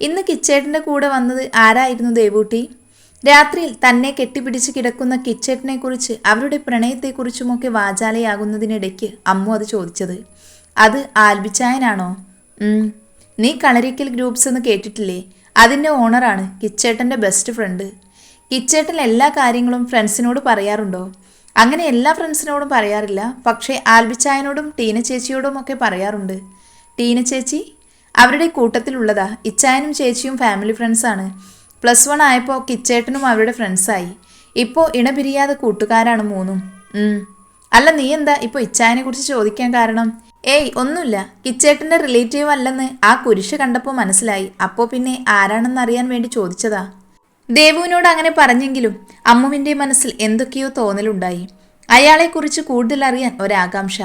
ഇന്ന് കിച്ചേട്ടന്റെ കൂടെ വന്നത് ആരായിരുന്നു ദേവൂട്ടി? രാത്രിയിൽ തന്നെ കെട്ടിപ്പിടിച്ച് കിടക്കുന്ന കിച്ചേട്ടനെക്കുറിച്ച് അവരുടെ പ്രണയത്തെക്കുറിച്ചുമൊക്കെ വാചാലയാകുന്നതിനിടയ്ക്ക് അമ്മു അത് ചോദിച്ചത്. അത് ആൽബിച്ചായനാണോ? നീ കളരിക്കൽ ഗ്രൂപ്പ്സ് എന്ന് കേട്ടിട്ടില്ലേ? അതിന്റെ ഓണറാണ് കിച്ചേട്ടന്റെ ബെസ്റ്റ് ഫ്രണ്ട്. കിച്ചേട്ടൻ എല്ലാ കാര്യങ്ങളും ഫ്രണ്ട്സിനോട് പറയാറുണ്ടോ? അങ്ങനെ എല്ലാ ഫ്രണ്ട്സിനോടും പറയാറില്ല. പക്ഷേ ആൽബിച്ചായനോടും ടീന ചേച്ചിയോടും ഒക്കെ പറയാറുണ്ട്. ടീന ചേച്ചി അവരുടെ കൂട്ടത്തിലുള്ളതാ. ഇച്ചായനും ചേച്ചിയും ഫാമിലി ഫ്രണ്ട്സാണ് പ്ലസ് വൺ ആയപ്പോൾ കിച്ചേട്ടനും അവരുടെ ഫ്രണ്ട്സായി ഇപ്പോൾ ഇണപിരിയാതെ കൂട്ടുകാരാണ് മൂന്നും. അല്ല നീ എന്താ ഇപ്പോൾ ഇച്ചായനെ കുറിച്ച് ചോദിക്കാൻ കാരണം? ഏയ് ഒന്നുമില്ല. കിച്ചേട്ടന്റെ റിലേറ്റീവ് അല്ലെന്ന് ആ കുരിശ് കണ്ടപ്പോൾ മനസ്സിലായി. അപ്പോൾ പിന്നെ ആരാണെന്ന് അറിയാൻ വേണ്ടി ചോദിച്ചതാ. ദേവുവിനോട് അങ്ങനെ പറഞ്ഞെങ്കിലും അമ്മുവിന്റെ മനസ്സിൽ എന്തൊക്കെയോ തോന്നലുണ്ടായി. അയാളെക്കുറിച്ച് കൂടുതൽ അറിയാൻ ഒരാകാംക്ഷ.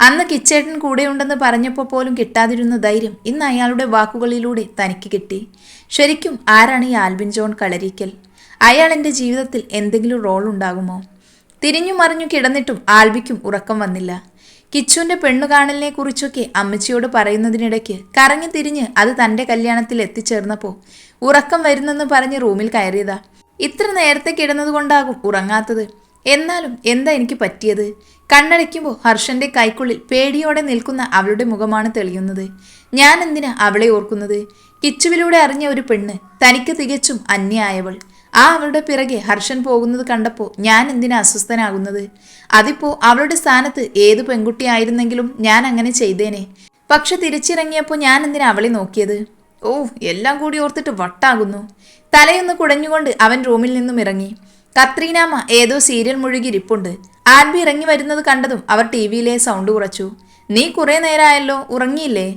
അന്ന് കിച്ചേട്ടൻ കൂടെയുണ്ടെന്ന് പറഞ്ഞപ്പോൾ പോലും കിട്ടാതിരുന്ന ധൈര്യം ഇന്ന് അയാളുടെ വാക്കുകളിലൂടെ തനിക്ക് കിട്ടി. ശരിക്കും ആരാണ് ഈ ആൽബിൻ ജോൺ കളരിക്കൽ? അയാൾ എന്റെ ജീവിതത്തിൽ എന്തെങ്കിലും റോൾ ഉണ്ടാകുമോ? തിരിഞ്ഞു മറിഞ്ഞു കിടന്നിട്ടും ആൽബിക്കും ഉറക്കം വന്നില്ല. കിച്ചുവിന്റെ പെണ്ണുകാണലിനെ കുറിച്ചൊക്കെ അമ്മച്ചിയോട് പറയുന്നതിനിടയ്ക്ക് കറങ്ങി തിരിഞ്ഞ് അത് തന്റെ കല്യാണത്തിൽ എത്തിച്ചേർന്നപ്പോൾ ഉറക്കം വരുന്നെന്ന് പറഞ്ഞ് റൂമിൽ കയറിയതാ. ഇത്ര നേരത്തെ കിടന്നതുകൊണ്ടാകും ഉറങ്ങാത്തത്. എന്നാലും എന്താ എനിക്ക് പറ്റിയത്? കണ്ണടയ്ക്കുമ്പോൾ ഹർഷന്റെ കൈക്കുള്ളിൽ പേടിയോടെ നിൽക്കുന്ന അവളുടെ മുഖമാണ് തെളിയുന്നത്. ഞാൻ എന്തിനാ അവളെ ഓർക്കുന്നത്? കിച്ചുവിലൂടെ അറിഞ്ഞ ഒരു പെണ്ണ് തനിക്ക് തികച്ചും അന്യായവൾ. ആ അവളുടെ പിറകെ ഹർഷൻ പോകുന്നത് കണ്ടപ്പോൾ ഞാൻ എന്തിനാ അസ്വസ്ഥനാകുന്നത്? അതിപ്പോ അവളുടെ സ്ഥാനത്ത് ഏത് പെൺകുട്ടിയായിരുന്നെങ്കിലും ഞാൻ അങ്ങനെ ചെയ്തേനെ. പക്ഷെ തിരിച്ചിറങ്ങിയപ്പോൾ ഞാൻ എന്തിനാ അവളെ നോക്കിയത്? ഓ എല്ലാം കൂടി ഓർത്തിട്ട് വട്ടാകുന്നു. തലയൊന്ന് കുടഞ്ഞുകൊണ്ട് അവൻ റൂമിൽ നിന്നും ഇറങ്ങി. കത്രീനാമ്മ ഏതോ സീരിയൽ മുഴുകി ഇരിപ്പുണ്ട് ആൽബി ഇറങ്ങി വരുന്നത് കണ്ടതും അവർ ടി വിയിലെ സൗണ്ട് കുറച്ചു. നീ കുറേ നേരമായല്ലോ ഉറങ്ങിയില്ലേ?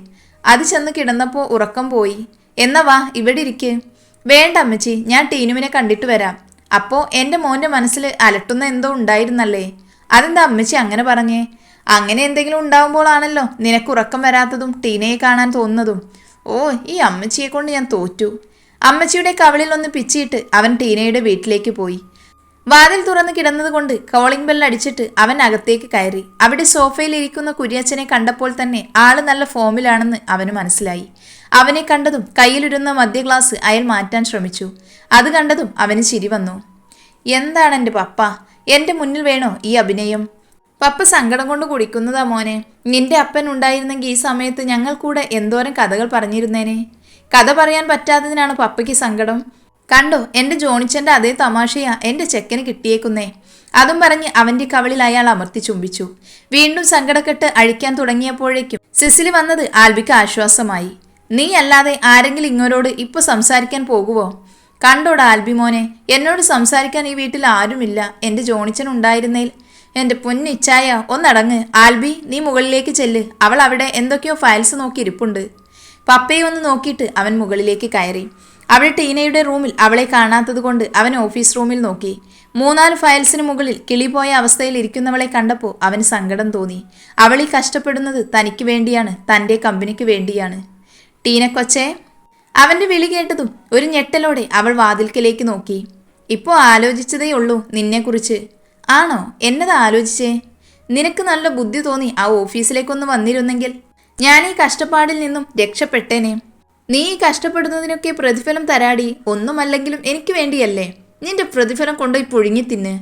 അത് ചെന്ന് കിടന്നപ്പോൾ ഉറക്കം പോയി. എന്നാ വാ ഇവിടെ ഇരിക്ക്. വേണ്ട അമ്മച്ചി ഞാൻ ടീനുവിനെ കണ്ടിട്ട് വരാം. അപ്പോൾ എന്റെ മോന്റെ മനസ്സിൽ അലട്ടുന്ന എന്തോ ഉണ്ടായിരുന്നല്ലേ? അതെന്താ അമ്മച്ചി അങ്ങനെ പറഞ്ഞേ? അങ്ങനെ എന്തെങ്കിലും ഉണ്ടാവുമ്പോഴാണല്ലോ നിനക്ക് ഉറക്കം വരാത്തതും ടീനയെ കാണാൻ തോന്നുന്നതും. ഓ ഈ അമ്മച്ചിയെ കൊണ്ട് ഞാൻ തോറ്റു. അമ്മച്ചിയുടെ കവളിൽ ഒന്ന് പിച്ചിയിട്ട് അവൻ ടീനയുടെ വീട്ടിലേക്ക് പോയി. വാതിൽ തുറന്ന് കിടന്നതുകൊണ്ട് കോളിംഗ് ബെൽ അടിച്ചിട്ട് അവൻ അകത്തേക്ക് കയറി. അവിടെ സോഫയിൽ ഇരിക്കുന്ന കുര്യച്ചനെ കണ്ടപ്പോൾ തന്നെ ആൾ നല്ല ഫോമിലാണെന്ന് അവന് മനസ്സിലായി. അവനെ കണ്ടതും കയ്യിലിരുന്ന മദ്യ ഗ്ലാസ് അയാൾ മാറ്റാൻ ശ്രമിച്ചു. അത് കണ്ടതും അവന് ചിരി വന്നു. എന്താണ് എന്റെ പപ്പ? എന്റെ മുന്നിൽ വേണോ ഈ അഭിനയം? പപ്പ സങ്കടം കൊണ്ട് കുടിക്കുന്നതാ മോനെ. നിന്റെ അപ്പൻ ഉണ്ടായിരുന്നെങ്കിൽ ഈ സമയത്ത് ഞങ്ങൾ കൂടെ എന്തോരം കഥകൾ പറഞ്ഞിരുന്നേനെ? കഥ പറയാൻ പറ്റാത്തതിനാണ് പപ്പയ്ക്ക് സങ്കടം. കണ്ടോ എന്റെ ജോണിച്ചന്റെ അതേ തമാശയാ എന്റെ ചെക്കന് കിട്ടിയേക്കുന്നേ. അതും പറഞ്ഞ് അവന്റെ കവളിൽ അയാൾ അമർത്തി ചുംബിച്ചു. വീണ്ടും സങ്കടക്കെട്ട് അഴിക്കാൻ തുടങ്ങിയപ്പോഴേക്കും സിസിലി വന്നത് ആൽബിക്ക് ആശ്വാസമായി. നീ അല്ലാതെ ആരെങ്കിലും ഇങ്ങോരോട് ഇപ്പൊ സംസാരിക്കാൻ പോകുവോ? കണ്ടോട ആൽബി മോനെ എന്നോട് സംസാരിക്കാൻ ഈ വീട്ടിൽ ആരുമില്ല. എന്റെ ജോണിച്ചൻ ഉണ്ടായിരുന്നേൽ എന്റെ പൊന്നിച്ചായ ഒന്നടങ്ങ്. ആൽബി നീ മുകളിലേക്ക് ചെല്ല്. അവൾ അവിടെ എന്തൊക്കെയോ ഫയൽസ് നോക്കി ഇരിപ്പുണ്ട്. പപ്പയെ ഒന്ന് നോക്കിയിട്ട് അവൻ മുകളിലേക്ക് കയറി. അവൾ ടീനയുടെ റൂമിൽ അവളെ കാണാത്തതുകൊണ്ട് അവൻ ഓഫീസ് റൂമിൽ നോക്കി. മൂന്നാൽ ഫയൽസിന് മുകളിൽ കിളിപോയ അവസ്ഥയിൽ ഇരിക്കുന്നവളെ കണ്ടപ്പോൾ അവന് സങ്കടം തോന്നി. അവൾ ഈ കഷ്ടപ്പെടുന്നത് തനിക്ക് വേണ്ടിയാണ് തന്റെ കമ്പനിക്ക് വേണ്ടിയാണ്. ടീനക്കൊച്ചേ അവന്റെ വിളി കേട്ടതും ഒരു ഞെട്ടലോടെ അവൾ വാതിൽക്കലേക്ക് നോക്കി. ഇപ്പോൾ ആലോചിച്ചതേ ഉള്ളൂ നിന്നെക്കുറിച്ച്. ആണോ? എന്നതാ ആലോചിച്ചേ? നിനക്ക് നല്ല ബുദ്ധി തോന്നി ആ ഓഫീസിലേക്കൊന്ന് വന്നിരുന്നെങ്കിൽ? ഞാൻ ഈ കഷ്ടപ്പാടിൽ നിന്നും രക്ഷപ്പെട്ടേനെ. നീ കഷ്ടപ്പെടുന്നതിനൊക്കെ പ്രതിഫലം തരാടി ഒന്നുമല്ലെങ്കിലും എനിക്ക് വേണ്ടിയല്ലേ? നിന്റെ പ്രതിഫലം കൊണ്ടുപോയി പുഴുങ്ങി തിന്ന്.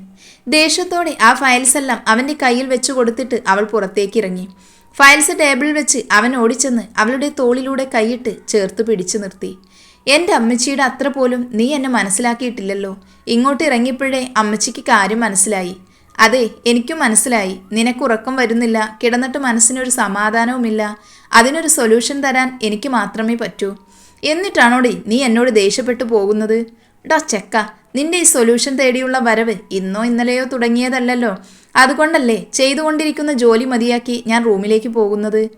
ദേഷ്യത്തോടെ ആ ഫയൽസ് എല്ലാം അവന്റെ കയ്യിൽ വെച്ചു കൊടുത്തിട്ട് അവൾ പുറത്തേക്ക് ഇറങ്ങി ഫയൽസ് ടേബിളിൽ വെച്ച് അവൻ ഓടിച്ചെന്ന് അവളുടെ തോളിലൂടെ കൈയിട്ട് ചേർത്ത് പിടിച്ചു നിർത്തി. എന്റെ അമ്മച്ചിയുടെ അത്ര പോലും നീ എന്നെ മനസ്സിലാക്കിയിട്ടില്ലല്ലോ. ഇങ്ങോട്ട് ഇറങ്ങിയപ്പോഴേ അമ്മച്ചിക്ക് കാര്യം മനസ്സിലായി. അതെ എനിക്കും മനസ്സിലായി. നിനക്കുറക്കം വരുന്നില്ല കിടന്നിട്ട് മനസ്സിനൊരു സമാധാനവുമില്ല. അതിനൊരു സൊല്യൂഷൻ തരാൻ എനിക്ക് മാത്രമേ പറ്റൂ. എന്നിട്ടാണോടി നീ എന്നോട് ദേഷ്യപ്പെട്ടു പോകുന്നത്? ഡാ ചെക്ക നിന്റെ ഈ സൊല്യൂഷൻ തേടിയുള്ള വരവ് ഇന്നോ ഇന്നലെയോ തുടങ്ങിയതല്ലല്ലോ. അതുകൊണ്ടല്ലേ ചെയ്തുകൊണ്ടിരിക്കുന്ന ജോലി മതിയാക്കി ഞാൻ റൂമിലേക്ക് പോകുന്നത്?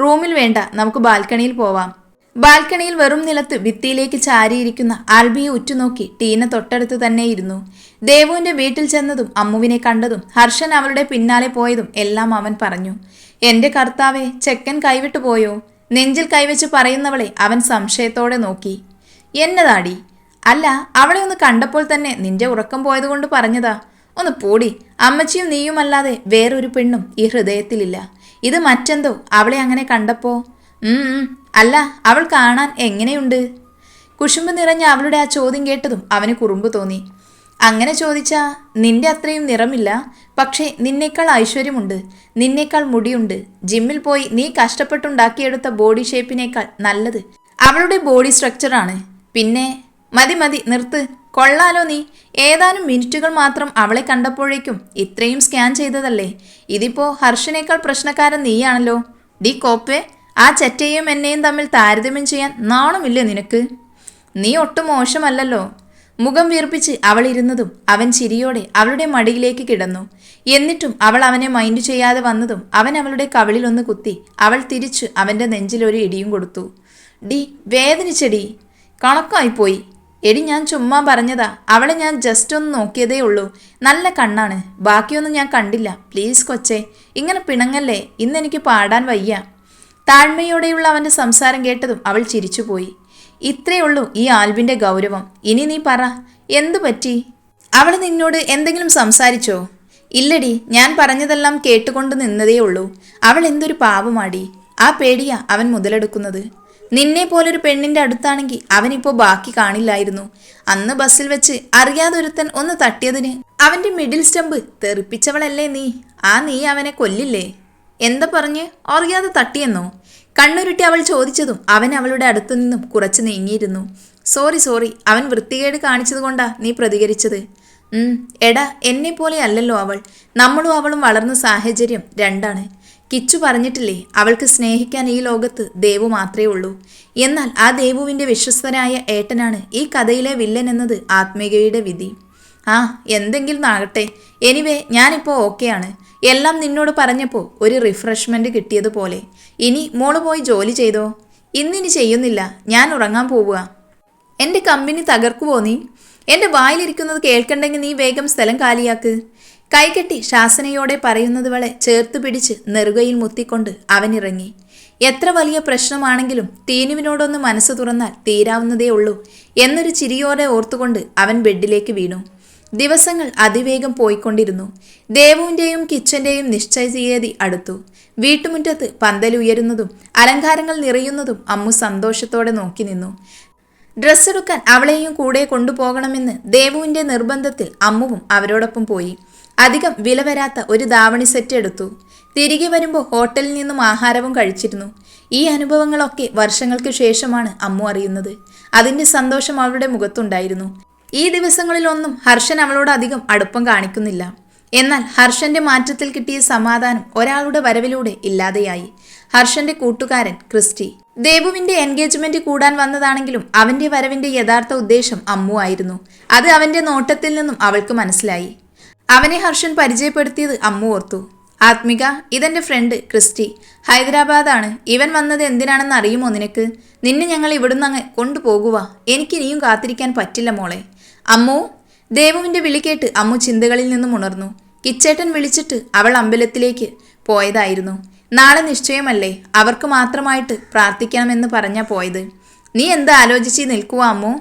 റൂമിൽ വേണ്ട നമുക്ക് ബാൽക്കണിയിൽ പോവാം. ബാൽക്കണിയിൽ വെറും നിലത്ത് ഭിത്തിയിലേക്ക് ചാരിയിരിക്കുന്ന ആൽബിയെ ഉറ്റുനോക്കി ടീന തൊട്ടടുത്ത് തന്നെ ഇരുന്നു ദേവുവിന്റെ വീട്ടിൽ ചെന്നതും അമ്മുവിനെ കണ്ടതും ഹർഷൻ അവളുടെ പിന്നാലെ പോയതും എല്ലാം അവൻ പറഞ്ഞു. എന്റെ കർത്താവെ ചെക്കൻ കൈവിട്ടു പോയോ? നെഞ്ചിൽ കൈവച്ച് പറയുന്നവളെ അവൻ സംശയത്തോടെ നോക്കി. എന്നതാടി? അല്ല അവളെ ഒന്ന് കണ്ടപ്പോൾ തന്നെ നിന്റെ ഉറക്കം പോയതുകൊണ്ട് പറഞ്ഞതാ. ഒന്ന് പോടി അമ്മച്ചിയും നീയുമല്ലാതെ വേറൊരു പെണ്ണും ഈ ഹൃദയത്തിലില്ല. ഇത് മറ്റെന്തോ? അവളെ അങ്ങനെ കണ്ടപ്പോ? ഉം ഉം. അല്ല അവൾ കാണാൻ എങ്ങനെയുണ്ട്? കുശുമ്പ് നിറഞ്ഞ അവളുടെ ആ ചോദ്യം കേട്ടതും അവന് കുറുമ്പ് തോന്നി. അങ്ങനെ ചോദിച്ചാ നിന്റെ അത്രയും നിറമില്ല പക്ഷേ നിന്നേക്കാൾ ഐശ്വര്യമുണ്ട് നിന്നേക്കാൾ മുടിയുണ്ട്. ജിമ്മിൽ പോയി നീ കഷ്ടപ്പെട്ടുണ്ടാക്കിയെടുത്ത ബോഡി ഷേപ്പിനേക്കാൾ നല്ലത്. അവളുടെ ബോഡി സ്ട്രക്ചറാണ്. പിന്നെ മതി മതി നിർത്ത്. കൊള്ളാലോ നീ. ഏതാനും മിനിറ്റുകൾ മാത്രം അവളെ കണ്ടപ്പോഴേക്കും ഇത്രയും സ്കാൻ ചെയ്തതല്ലേ? ഇതിപ്പോ ഹർഷനേക്കാൾ പ്രശ്നക്കാരൻ നീയാണല്ലോ. ഡി കോപ്പെ. ആ ചെറ്റയും എന്നെയും തമ്മിൽ താരതമ്യം ചെയ്യാൻ നാണമില്ലേ നിനക്ക്? നീ ഒട്ടും മോശമല്ലല്ലോ. മുഖം വീർപ്പിച്ച് അവൾ ഇരുന്നതും അവൻ ചിരിയോടെ അവളുടെ മടിയിലേക്ക് കിടന്നു. എന്നിട്ടും അവൾ അവനെ മൈൻഡ് ചെയ്യാതെ വന്നതും അവൻ അവളുടെ കവിളിലൊന്ന് കുത്തി അവൾ തിരിച്ച് അവന്റെ നെഞ്ചിലൊരു ഇടിയും കൊടുത്തു. ഡി വേദനിച്ചടി. കണക്കായിപ്പോയി. എടി ഞാൻ ചുമ്മാ പറഞ്ഞതാ. അവളെ ഞാൻ ജസ്റ്റ് ഒന്ന് നോക്കിയതേ ഉള്ളൂ. നല്ല കണ്ണാണ്. ബാക്കിയൊന്നും ഞാൻ കണ്ടില്ല. പ്ലീസ് കൊച്ചേ. ഇങ്ങനെ പിണങ്ങല്ലേ? ഇന്നെനിക്ക് പാടാൻ വയ്യ. താഴ്മയോടെയുള്ള അവന്റെ സംസാരം കേട്ടതും അവൾ ചിരിച്ചുപോയി. ഇത്രയേ ഉള്ളൂ ഈ ആൽബിന്റെ ഗൗരവം. ഇനി നീ പറ. എന്തു പറ്റി? അവൾ നിന്നോട് എന്തെങ്കിലും സംസാരിച്ചോ? ഇല്ലടി ഞാൻ പറഞ്ഞതെല്ലാം കേട്ടുകൊണ്ട് നിന്നതേ ഉള്ളൂ. അവൾ എന്തൊരു പാവമാടി. ആ പേടിയാ അവൻ മുതലെടുക്കുന്നത്. നിന്നെ പോലൊരു പെണ്ണിന്റെ അടുത്താണെങ്കിൽ അവനിപ്പോൾ ബാക്കി കാണില്ലായിരുന്നു. അന്ന് ബസ്സിൽ വെച്ച് അറിയാതൊരുത്തൻ ഒന്ന് തട്ടിയതിന് അവന്റെ മിഡിൽ സ്റ്റമ്പ് തെറിപ്പിച്ചവളല്ലേ നീ. ആ നീ അവനെ കൊല്ലില്ലേ? എന്താ പറഞ്ഞ്? അറിയാതെ തട്ടിയെന്നോ? കണ്ണുരുട്ടി അവൾ ചോദിച്ചതും അവൻ അവളുടെ അടുത്തു നിന്നും കുറച്ച് നീങ്ങിയിരുന്നു. Sorry sorry. അവൻ വൃത്തികേട് കാണിച്ചതുകൊണ്ടാ നീ പ്രതികരിച്ചത്. എടാ എന്നെ പോലെ അല്ലല്ലോ അവൾ. നമ്മളും അവളും വളർന്ന സാഹചര്യം രണ്ടാണ്. കിച്ചു പറഞ്ഞിട്ടില്ലേ അവൾക്ക് സ്നേഹിക്കാൻ ഈ ലോകത്ത് ദേവു മാത്രമേ ഉള്ളൂ. എന്നാൽ ആ ദേവുവിന്റെ വിശ്വസ്തനായ ഏട്ടനാണ് ഈ കഥയിലെ വില്ലൻ എന്നത് ആത്മീകയുടെ വിധി. ആ എന്തെങ്കിലും ആകട്ടെ. എനിവേ ഞാനിപ്പോൾ ഓക്കെയാണ് എല്ലാം നിന്നോട് പറഞ്ഞപ്പോൾ ഒരു റിഫ്രഷ്മെന്റ് കിട്ടിയതുപോലെ. ഇനി മോൾ പോയി ജോലി ചെയ്തോ? ഇന്നിനി ചെയ്യുന്നില്ല. ഞാൻ ഉറങ്ങാൻ പോവുക. എന്റെ കമ്പനി തകർക്കുവോ നീ? എന്റെ വായിലിരിക്കുന്നത് കേൾക്കണ്ടെങ്കിൽ നീ വേഗം സ്ഥലം കാലിയാക്ക്. കൈകെട്ടി ശാസനയോടെ പറയുന്നത് വളെ ചേർത്ത് പിടിച്ച് നെറുകയിൽ മുത്തിക്കൊണ്ട് അവനിറങ്ങി. എത്ര വലിയ പ്രശ്നമാണെങ്കിലും തീനുവിനോടൊന്ന് മനസ്സ് തുറന്നാൽ തീരാവുന്നതേ ഉള്ളൂ. എന്നൊരു ചിരിയോടെ ഓർത്തുകൊണ്ട് അവൻ ബെഡിലേക്ക് വീണു. ദിവസങ്ങൾ അതിവേഗം പോയിക്കൊണ്ടിരുന്നു. ദേവുവിന്റെയും കിച്ചന്റെയും നിശ്ചയ തീയതി അടുത്തു. വീട്ടുമുറ്റത്ത് പന്തലുയരുന്നതും അലങ്കാരങ്ങൾ നിറയുന്നതും അമ്മു സന്തോഷത്തോടെ നോക്കി നിന്നു. ഡ്രസ്സ് എടുക്കാൻ അവളെയും കൂടെ കൊണ്ടുപോകണമെന്ന് ദേവുവിന്റെ നിർബന്ധത്തിൽ അമ്മുവും അവരോടൊപ്പം പോയി. അധികം വില വരാത്ത ഒരു ദാവണി സെറ്റ് എടുത്തു. തിരികെ വരുമ്പോൾ ഹോട്ടലിൽ നിന്നും ആഹാരവും കഴിച്ചിരുന്നു. ഈ അനുഭവങ്ങളൊക്കെ വർഷങ്ങൾക്ക് ശേഷമാണ് അമ്മു അറിയുന്നത്. അതിന്റെ സന്തോഷം അവളുടെ മുഖത്തുണ്ടായിരുന്നു. ഈ ദിവസങ്ങളിലൊന്നും ഹർഷൻ അവളോട് അധികം അടുപ്പം കാണിക്കുന്നില്ല. എന്നാൽ ഹർഷന്റെ മാറ്റത്തിൽ കിട്ടിയ സമാധാനം ഒരാളുടെ വരവിലൂടെ ഇല്ലാതെയായി. ഹർഷന്റെ കൂട്ടുകാരൻ ക്രിസ്റ്റി. ദേവുവിന്റെ എൻഗേജ്മെന്റ് കൂടാൻ വന്നതാണെങ്കിലും അവന്റെ വരവിന്റെ യഥാർത്ഥ ഉദ്ദേശം അമ്മു ആയിരുന്നു. അത് അവന്റെ നോട്ടത്തിൽ നിന്നും അവൾക്ക് മനസ്സിലായി. അവനെ ഹർഷൻ പരിചയപ്പെടുത്തിയത് അമ്മു ഓർത്തു. ആത്മിക ഇതെന്റെ ഫ്രണ്ട് ക്രിസ്റ്റി. ഹൈദരാബാദാണ്. ഇവൻ വന്നത് എന്തിനാണെന്ന് അറിയുമോ നിനക്ക്? നിന്നെ ഞങ്ങൾ ഇവിടുന്ന് അങ്ങ് കൊണ്ടുപോകുക എനിക്ക് ഇനിയും കാത്തിരിക്കാൻ പറ്റില്ല മോളെ. അമ്മു ദേവുവിന്റെ വിളി കേട്ട് അമ്മു ചിന്തകളിൽ നിന്നും ഉണർന്നു. കിച്ചേട്ടൻ വിളിച്ചിട്ട് അവൾ അമ്പലത്തിലേക്ക് പോയതായിരുന്നു. നാളെ നിശ്ചയമല്ലേ? അവർക്ക് മാത്രമായിട്ട് പ്രാർത്ഥിക്കണമെന്ന് പറഞ്ഞാ പോയത്. നീ എന്താ ആലോചിച്ച് നിൽക്കുക അമ്മു?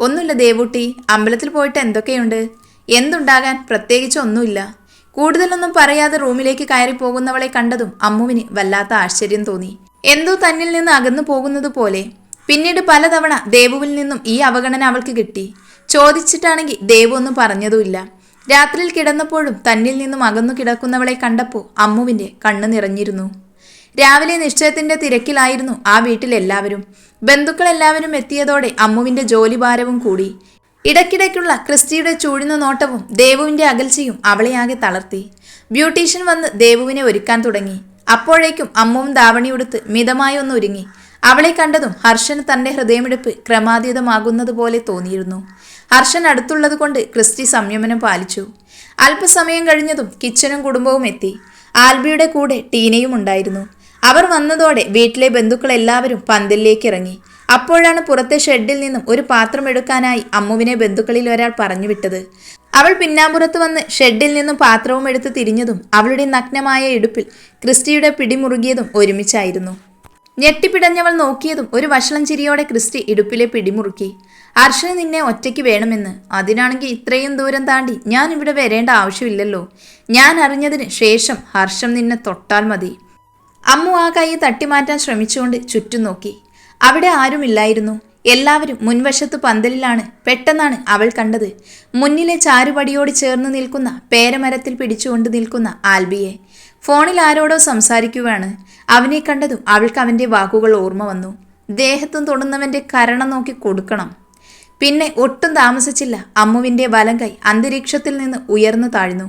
ഒന്നുമില്ല ദേവൂട്ടി അമ്പലത്തിൽ പോയിട്ട് എന്തൊക്കെയുണ്ട്? എന്തുണ്ടാകാൻ പ്രത്യേകിച്ച് ഒന്നുമില്ല. കൂടുതലൊന്നും പറയാതെ റൂമിലേക്ക് കയറി പോകുന്നവളെ കണ്ടതും അമ്മുവിന് വല്ലാത്ത ആശ്ചര്യം തോന്നി. എന്തോ തന്നിൽ നിന്ന് അകന്നു പോകുന്നത് പോലെ. പിന്നീട് പലതവണ ദേവുവിൽ നിന്നും ഈ അവഗണന അവൾക്ക് കിട്ടി. ചോദിച്ചിട്ടാണെങ്കിൽ ദേവു ഒന്നും പറഞ്ഞതുമില്ല. രാത്രിയിൽ കിടന്നപ്പോഴും തന്നിൽ നിന്നും അകന്നു കിടക്കുന്നവളെ കണ്ടപ്പോൾ അമ്മുവിന്റെ കണ്ണ് നിറഞ്ഞിരുന്നു. രാവിലെ നിശ്ചയത്തിന്റെ തിരക്കിലായിരുന്നു ആ വീട്ടിലെല്ലാവരും ബന്ധുക്കളെല്ലാവരും എത്തിയതോടെ അമ്മുവിന്റെ ജോലിഭാരവും കൂടി. ഇടയ്ക്കിടയ്ക്കുള്ള ക്രിസ്റ്റിയുടെ ചൂഴുന്ന നോട്ടവും ദേവുവിന്റെ അകൽച്ചയും അവളെ ആകെ തളർത്തി. ബ്യൂട്ടീഷ്യൻ വന്ന് ദേവുവിനെ ഒരുക്കാൻ തുടങ്ങി. അപ്പോഴേക്കും അമ്മുവും ധാവണിയുടുത്ത് മിതമായി ഒന്ന് ഒരുങ്ങി. അവളെ കണ്ടതും ഹർഷന് തന്റെ ഹൃദയമെടുപ്പ് ക്രമാതീതമാകുന്നത് പോലെ തോന്നിയിരുന്നു. ഹർഷൻ അടുത്തുള്ളത് കൊണ്ട് ക്രിസ്റ്റി സംയമനം പാലിച്ചു. അല്പസമയം കഴിഞ്ഞതും കിച്ചനും കുടുംബവും എത്തി. ആൽബിയുടെ കൂടെ ടീനയും ഉണ്ടായിരുന്നു. അവർ വന്നതോടെ വീട്ടിലെ ബന്ധുക്കൾ എല്ലാവരും പന്തലിലേക്ക് ഇറങ്ങി അപ്പോഴാണ് പുറത്തെ ഷെഡിൽ നിന്നും ഒരു പാത്രം എടുക്കാനായി അമ്മുവിനെ ബന്ധുക്കളിൽ ഒരാൾ പറഞ്ഞു വിട്ടത് അവൾ പിന്നാമ്പുറത്ത് വന്ന് ഷെഡിൽ നിന്നും പാത്രവും എടുത്ത് തിരിഞ്ഞതും അവളുടെ നഗ്നമായ ഇടുപ്പിൽ ക്രിസ്റ്റിയുടെ പിടിമുറുകിയതും ഒരുമിച്ചായിരുന്നു. ഞെട്ടിപ്പിടഞ്ഞവൾ നോക്കിയതും ഒരു വഷളം ചിരിയോടെ ക്രിസ്റ്റി ഇടുപ്പിലെ പിടിമുറുക്കി. അർഷന് നിന്നെ ഒറ്റയ്ക്ക് വേണമെന്ന്. അതിനാണെങ്കിൽ ഇത്രയും ദൂരം താണ്ടി ഞാൻ ഇവിടെ വരേണ്ട ആവശ്യമില്ലല്ലോ. ഞാൻ അറിഞ്ഞതിന് ശേഷം ഹർഷം നിന്നെ തൊട്ടാൽ മതി. അമ്മു ആ കൈ തട്ടിമാറ്റാൻ ശ്രമിച്ചുകൊണ്ട് ചുറ്റും നോക്കി. അവിടെ ആരുമില്ലായിരുന്നു. എല്ലാവരും മുൻവശത്ത് പന്തലിലാണ് പെട്ടെന്നാണ് അവൾ കണ്ടത്. മുന്നിലെ ചാരുപടിയോട് ചേർന്ന് നിൽക്കുന്ന പേരമരത്തിൽ പിടിച്ചുകൊണ്ട് നിൽക്കുന്ന ആൽബിയെ. ഫോണിൽ ആരോടോ സംസാരിക്കുകയാണ് അവനെ കണ്ടതും അവൾക്ക് അവന്റെ വാക്കുകൾ ഓർമ്മ വന്നു. ദേഹത്തും തൊടുന്നവന്റെ കരണം നോക്കി കൊടുക്കണം. പിന്നെ ഒട്ടും താമസിച്ചില്ല. അമ്മുവിന്റെ വലം കൈ അന്തരീക്ഷത്തിൽ നിന്ന് ഉയർന്നു താഴ്ന്നു.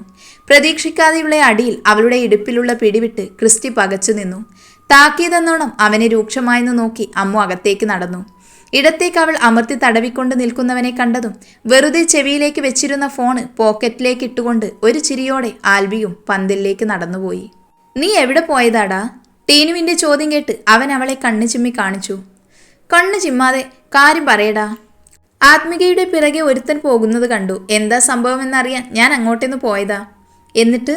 പ്രതീക്ഷിക്കാതെയുള്ള അടിയിൽ അവളുടെ ഇടുപ്പിലുള്ള പിടിവിട്ട് ക്രിസ്റ്റി പകച്ചു നിന്നു. താക്കിയതെന്നോണം അവനെ രൂക്ഷമായെന്ന് നോക്കി അമ്മു അകത്തേക്ക് നടന്നു. ഇടത്തേക്ക് അവൾ അമർത്തി തടവിക്കൊണ്ട് നിൽക്കുന്നവനെ കണ്ടതും വെറുതെ ചെവിയിലേക്ക് വെച്ചിരുന്ന ഫോണ് പോക്കറ്റിലേക്ക് ഇട്ടുകൊണ്ട് ഒരു ചിരിയോടെ ആൽബിയും പന്തലിലേക്ക് നടന്നുപോയി. നീ എവിടെ പോയതാടാ? ടീനുവിന്റെ ചോദ്യം കേട്ട് അവൻ അവളെ കണ്ണു ചിമ്മി കാണിച്ചു. കണ്ണു ചിമ്മാതെ കാര്യം പറയടാ. ആത്മികയുടെ പിറകെ ഒരുത്തൻ പോകുന്നത് കണ്ടു. എന്താ സംഭവമെന്നറിയാൻ ഞാൻ അങ്ങോട്ടേന്ന് പോയതാ? എന്നിട്ട്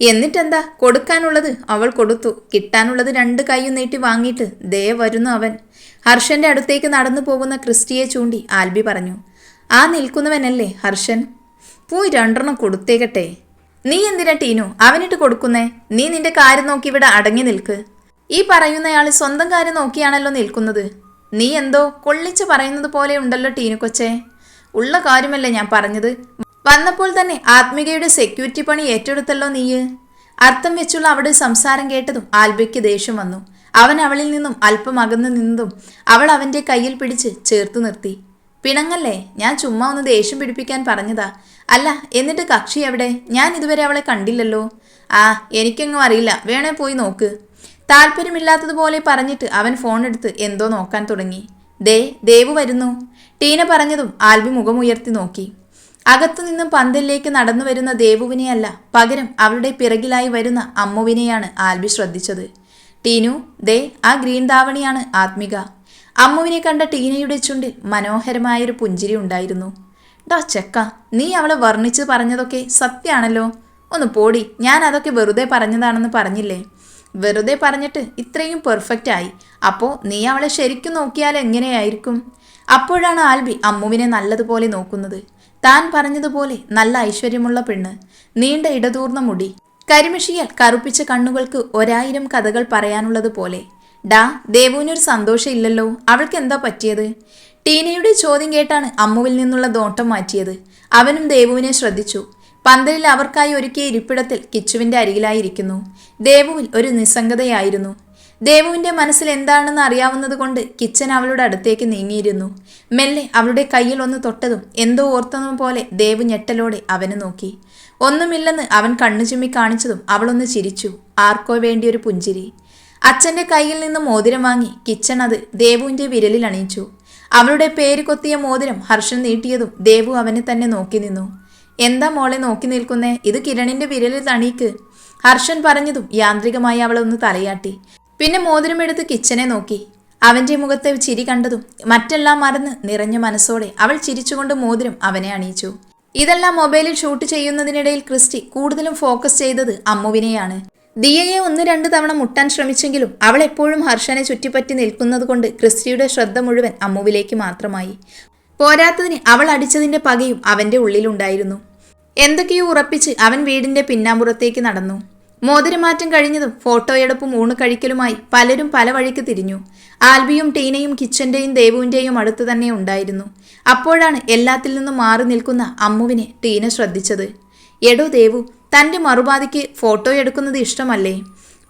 എന്നിട്ടെന്താ കൊടുക്കാനുള്ളത്? അവൾ കൊടുത്തു. കിട്ടാനുള്ളത് രണ്ട് കൈയും നീട്ടി വാങ്ങിയിട്ട് ദേ വരുന്നു അവൻ. ഹർഷന്റെ അടുത്തേക്ക് നടന്നു പോകുന്ന ക്രിസ്റ്റിയെ ചൂണ്ടി ആൽബി പറഞ്ഞു ആ നിൽക്കുന്നവനല്ലേ ഹർഷൻ? പോയി രണ്ടെണ്ണം കൊടുത്തേക്കട്ടെ. നീ എന്തിനാ ടീനു അവനിട്ട് കൊടുക്കുന്നേ? നീ നിന്റെ കാര്യം നോക്കി ഇവിടെ അടങ്ങി നിൽക്ക്. ഈ പറയുന്നയാൾ സ്വന്തം കാര്യം നോക്കിയാണല്ലോ നിൽക്കുന്നത്. നീ എന്തോ കൊള്ളിച്ച് പറയുന്നത് പോലെ ഉണ്ടല്ലോ ടീനു കൊച്ചേ. ഉള്ള കാര്യമല്ലേ ഞാൻ പറഞ്ഞത്? വന്നപ്പോൾ തന്നെ ആത്മികയുടെ സെക്യൂരിറ്റി പണി ഏറ്റെടുത്തല്ലോ നീയ്. അർത്ഥം വെച്ചുള്ള അവിടെ സംസാരം കേട്ടതും ആൽബയ്ക്ക് ദേഷ്യം വന്നു. അവൻ അവളിൽ നിന്നും അല്പം അകന്നു നിന്നതും അവൾ അവന്റെ കയ്യിൽ പിടിച്ച് ചേർത്തു നിർത്തി. പിണങ്ങല്ലേ? ഞാൻ ചുമ്മാ ഒന്ന് ദേഷ്യം പിടിപ്പിക്കാൻ പറഞ്ഞതാ. അല്ല എന്നിട്ട് കക്ഷി എവിടെ? ഞാൻ ഇതുവരെ അവളെ കണ്ടില്ലല്ലോ. ആ എനിക്കെങ്ങും അറിയില്ല. വേണേ പോയി നോക്ക്. താല്പര്യമില്ലാത്തതുപോലെ പറഞ്ഞിട്ട് അവൻ ഫോൺ എടുത്ത് എന്തോ നോക്കാൻ തുടങ്ങി. ദേ ദേവു വരുന്നു. ടീന പറഞ്ഞതും ആൽബി മുഖമുയർത്തി നോക്കി. അകത്തുനിന്നും പന്തലിലേക്ക് നടന്നു വരുന്ന ദേവുവിനെയല്ല പകരം അവളുടെ പിറകിലായി വരുന്ന അമ്മുവിനെയാണ് ആൽബി ശ്രദ്ധിച്ചത്. ടീനു ദേ ആ ഗ്രീൻ ധാവണിയാണ് ആത്മിക. അമ്മുവിനെ കണ്ട ടീനയുടെ ചുണ്ടിൽ മനോഹരമായൊരു പുഞ്ചിരി ഉണ്ടായിരുന്നു. ഡാ ചെക്ക നീ അവളെ വർണിച്ച് പറഞ്ഞതൊക്കെ സത്യാണല്ലോ. ഒന്ന് പോടി ഞാൻ അതൊക്കെ വെറുതെ പറഞ്ഞതാണെന്ന് പറഞ്ഞില്ലേ? വെറുതെ പറഞ്ഞിട്ട് ഇത്രയും പെർഫെക്റ്റ് ആയി അപ്പോൾ നീ അവളെ ശരിക്കും നോക്കിയാൽ എങ്ങനെയായിരിക്കും? അപ്പോഴാണ് ആൽബി അമ്മുവിനെ നല്ലതുപോലെ നോക്കുന്നത്. താൻ പറഞ്ഞതുപോലെ നല്ല ഐശ്വര്യമുള്ള പെണ്ണ്. നീണ്ട ഇടതൂർന്ന മുടി. കരിമിഷിയാൽ കറുപ്പിച്ച കണ്ണുകൾക്ക് ഒരായിരം കഥകൾ പറയാനുള്ളത് പോലെ. ഡാ ദേവുവിനൊരു സന്തോഷം ഇല്ലല്ലോ. അവൾക്ക് എന്താ പറ്റിയത്? ടീനയുടെ ചോദ്യം കേട്ടാണ് അമ്മുവിൽ നിന്നുള്ള ദോട്ടം മാറ്റിയത്. അവനും ദേവുവിനെ ശ്രദ്ധിച്ചു. പന്തലിൽ അവർക്കായി ഒരുക്കിയ ഇരിപ്പിടത്തിൽ കിച്ചുവിന്റെ അരികിലായിരിക്കുന്നു. ദേവുവിൽ ഒരു നിസ്സംഗതയായിരുന്നു. ദേവുവിന്റെ മനസ്സിൽ എന്താണെന്ന് അറിയാവുന്നത് കൊണ്ട് കിച്ചൻ അവളുടെ അടുത്തേക്ക് നീങ്ങിയിരുന്നു. മെല്ലെ അവളുടെ കയ്യിൽ ഒന്ന് തൊട്ടതും എന്തോ ഓർത്തതും പോലെ ദേവു ഞെട്ടലോടെ അവനെ നോക്കി. ഒന്നുമില്ലെന്ന് അവൻ കണ്ണു ചുമ്മി കാണിച്ചതും അവളൊന്ന് ചിരിച്ചു. ആർക്കോ വേണ്ടിയൊരു പുഞ്ചിരി. അച്ഛന്റെ കയ്യിൽ നിന്ന് മോതിരം വാങ്ങി കിച്ചൺ അത് ദേവുവിന്റെ വിരലിൽ അണിയിച്ചു. അവളുടെ പേര് കൊത്തിയ മോതിരം ഹർഷൻ നീട്ടിയതും ദേവു അവനെ തന്നെ നോക്കി നിന്നു. എന്താ മോളെ നോക്കി നിൽക്കുന്നേ? ഇത് കിരണിന്റെ വിരലിൽ തണീക്ക് ഹർഷൻ പറഞ്ഞതും യാന്ത്രികമായി അവളൊന്ന് തലയാട്ടി. പിന്നെ മോതിരമെടുത്ത് കിച്ചനെ നോക്കി. അവന്റെ മുഖത്തെ ചിരി കണ്ടതും മറ്റെല്ലാം മറന്ന് നിറഞ്ഞ മനസ്സോടെ അവൾ ചിരിച്ചുകൊണ്ട് മോതിരം അവനെ അണിയിച്ചു. ഇതെല്ലാം മൊബൈലിൽ ഷൂട്ട് ചെയ്യുന്നതിനിടയിൽ ക്രിസ്റ്റി കൂടുതലും ഫോക്കസ് ചെയ്തത് അമ്മുവിനെയാണ്. ദിയയെ ഒന്ന് രണ്ട് തവണ മുട്ടാൻ ശ്രമിച്ചെങ്കിലും അവൾ എപ്പോഴും ഹർഷനെ ചുറ്റിപ്പറ്റി നിൽക്കുന്നത് കൊണ്ട് ക്രിസ്റ്റിയുടെ ശ്രദ്ധ മുഴുവൻ അമ്മുവിലേക്ക് മാത്രമായി. പോരാത്തതിന് അവൾ അടിച്ചതിന്റെ പകയും അവന്റെ ഉള്ളിലുണ്ടായിരുന്നു. എന്തൊക്കെയോ ഉറപ്പിച്ച് അവൻ വീടിന്റെ പിന്നാമ്പുറത്തേക്ക് നടന്നു. മോതിരമാറ്റം കഴിഞ്ഞതും ഫോട്ടോയെടുപ്പും ഊണ് കഴിക്കലുമായി പലരും പല വഴിക്ക് തിരിഞ്ഞു. ആൽബിയും ടീനയും കിച്ചന്റെയും ദേവുവിന്റെയും അടുത്ത് തന്നെ ഉണ്ടായിരുന്നു. അപ്പോഴാണ് എല്ലാത്തിൽ നിന്നും മാറി നിൽക്കുന്ന അമ്മുവിനെ ടീന ശ്രദ്ധിച്ചത്. എടോ ദേവു തന്റെ മറുപാതിക്ക് ഫോട്ടോ എടുക്കുന്നത് ഇഷ്ടമല്ലേ?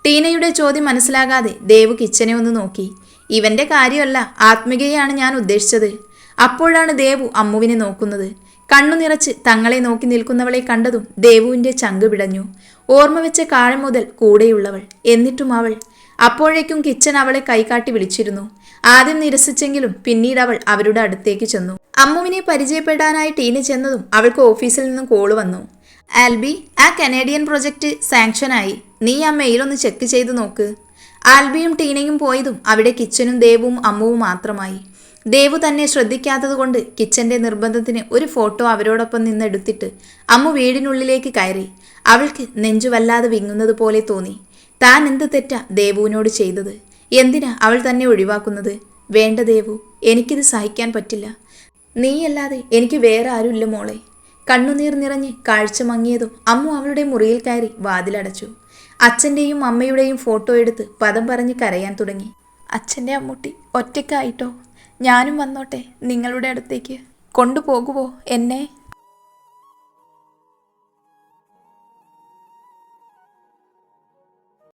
ടീനയുടെ ചോദ്യം മനസ്സിലാകാതെ ദേവു കിച്ചനെ ഒന്ന് നോക്കി. ഇവന്റെ കാര്യമല്ല ആത്മികയാണ് ഞാൻ ഉദ്ദേശിച്ചത്. അപ്പോഴാണ് ദേവു അമ്മുവിനെ നോക്കുന്നത്. കണ്ണു നിറച്ച് തങ്ങളെ നോക്കി നിൽക്കുന്നവളെ കണ്ടതും ദേവുവിന്റെ ചങ്ക് പിടഞ്ഞു ഓർമ്മ വെച്ച കാലം മുതൽ കൂടെയുള്ളവൾ. എന്നിട്ടും അവൾ അപ്പോഴേക്കും കിച്ചൻ അവളെ കൈകാട്ടി വിളിച്ചിരുന്നു. ആദ്യം നിരസിച്ചെങ്കിലും പിന്നീട് അവൾ അവരുടെ അടുത്തേക്ക് ചെന്നു. അമ്മുവിനെ പരിചയപ്പെടാനായി ടീന ചെന്നതും അവൾക്ക് ഓഫീസിൽ നിന്നും കോൾ വന്നു. ആൽബി ആ കനേഡിയൻ പ്രൊജക്റ്റ് സാങ്ഷനായി. നീ ആ മെയിലൊന്ന് ചെക്ക് ചെയ്ത് നോക്ക്. ആൽബിയും ടീനയും പോയതും അവിടെ കിച്ചനും ദേവും അമ്മുവും മാത്രമായി. ദേവു തന്നെ ശ്രദ്ധിക്കാത്തതുകൊണ്ട് കിച്ചന്റെ നിർബന്ധത്തിന് ഒരു ഫോട്ടോ അവരോടൊപ്പം നിന്നെടുത്തിട്ട് അമ്മ വീടിനുള്ളിലേക്ക് കയറി. അവൾക്ക് നെഞ്ചുവല്ലാതെ വിങ്ങുന്നത് പോലെ തോന്നി. താൻ എന്ത് തെറ്റാ ദേവുവിനോട് ചെയ്തത്? എന്തിനാ അവൾ തന്നെ ഒഴിവാക്കുന്നത്? വേണ്ട ദേവു എനിക്കിത് സഹിക്കാൻ പറ്റില്ല. നീയല്ലാതെ എനിക്ക് വേറെ ആരുമില്ല മോളെ. കണ്ണുനീർ നിറഞ്ഞ് കാഴ്ച മങ്ങിയതും അമ്മു അവളുടെ മുറിയിൽ കയറി വാതിലടച്ചു. അച്ഛന്റെയും അമ്മയുടെയും ഫോട്ടോ എടുത്ത് പദം പറഞ്ഞ് കരയാൻ തുടങ്ങി. അച്ഛന്റെ അമ്മൂട്ടി ഒറ്റയ്ക്കായിട്ടോ? ഞാനും വന്നോട്ടെ നിങ്ങളുടെ അടുത്തേക്ക്. കൊണ്ടുപോകുവോ എന്നെ?